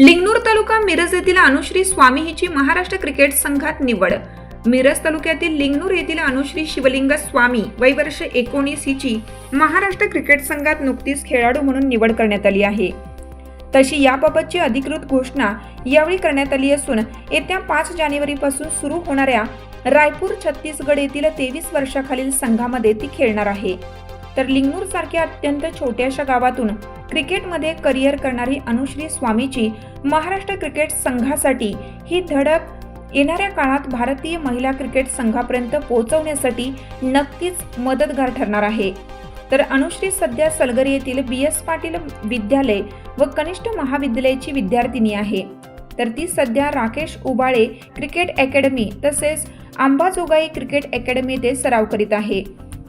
लिंगनूर तालुका मिरज येथील अनुश्री स्वामी हिची महाराष्ट्र क्रिकेट संघात निवड. मिरज तालुक्यातील लिंगनूर येथील अनुश्री शिवलिंग स्वामी वय वर्ष एकोणीस हिची महाराष्ट्र क्रिकेट संघात नुकतीच खेळाडू म्हणून निवड करण्यात आली आहे. तशी याबाबतची अधिकृत घोषणा यावेळी करण्यात आली असून येत्या पाच जानेवारीपासून सुरू होणाऱ्या रायपूर छत्तीसगड येथील तेवीस वर्षाखालील संघामध्ये ती खेळणार आहे. तर लिंगनूर सारख्या अत्यंत छोट्याशा गावातून क्रिकेटमध्ये करिअर करणारी अनुश्री स्वामीची महाराष्ट्र क्रिकेट संघासाठी ही धडक येणाऱ्या काळात भारतीय महिला क्रिकेट संघापर्यंत पोहोचवण्यासाठी नक्कीच मदतगार ठरणार आहे. तर अनुश्री सध्या सलगर येथील बी एस पाटील विद्यालय व कनिष्ठ महाविद्यालयाची विद्यार्थिनी आहे. तर ती सध्या राकेश उबाळे क्रिकेट अकॅडमी तसेच अंबाजोगाई क्रिकेट अकॅडमी येथे सराव करीत आहे.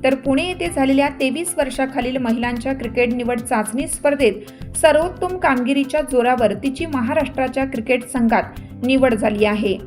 तर पुणे येथे झालेल्या तेवीस वर्षाखालील महिलांच्या क्रिकेट निवड चाचणी स्पर्धेत सर्वोत्तम कामगिरीच्या जोरावर तिची महाराष्ट्राच्या क्रिकेट संघात निवड झाली आहे.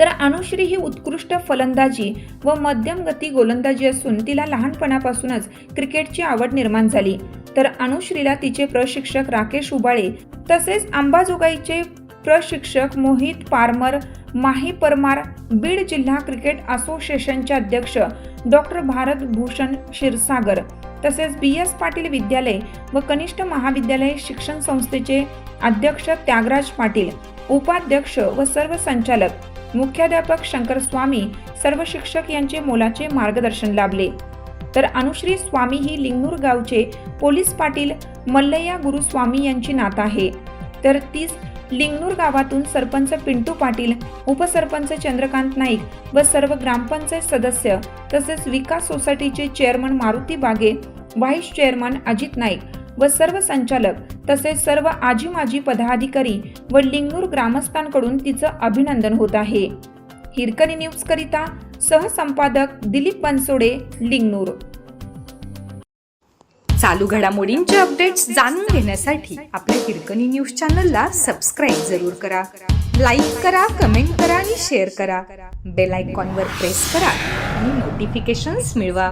तर अनुश्री ही उत्कृष्ट फलंदाजी व मध्यम गती गोलंदाजी असून तिला लहानपणापासूनच क्रिकेटची आवड निर्माण झाली. तर अनुश्रीला तिचे प्रशिक्षक राकेश उबाळे तसेच अंबाजोगाईचे प्रशिक्षक मोहित पारमर माही परमार बीड जिल्हा क्रिकेट असोसिएशनचे अध्यक्ष डॉक्टर भारत भूषण क्षीरसागर तसेच बी एस पाटील विद्यालय व कनिष्ठ महाविद्यालय शिक्षण संस्थेचे अध्यक्ष त्यागराज पाटील उपाध्यक्ष व सर्व संचालक मुख्याध्यापक शंकर स्वामी सर्व शिक्षक यांचे मोलाचे मार्गदर्शन लाभले. तर अनुश्री स्वामी ही लिंगनूर गावचे पोलीस पाटील मल्लय्या गुरुस्वामी यांची नात आहे. तर तीच लिंगनूर गावातून सरपंच पिंटू पाटील उपसरपंच चंद्रकांत नाईक व सर्व ग्रामपंचायत सदस्य तसेच विकास सोसायटीचे चेअरमन मारुती बागे व्हाईस चेअरमन अजित नाईक व सर्व संचालक तसेच सर्व आजी माजी पदाधिकारी व लिंगनूर ग्रामस्थांकडून तिचं अभिनंदन होत आहे. हिरकणी न्यूज करिता सहसंपादक दिलीप बनसोडे लिंगनूर चालू घडामोडींचे अपडेट्स जाणून घेण्यासाठी आपल्या हिरकणी न्यूज चॅनलला सबस्क्राईब जरूर करा. लाईक करा कमेंट करा आणि शेअर करा. बेल आयकॉनवर प्रेस करा आणि नोटिफिकेशन्स मिळवा.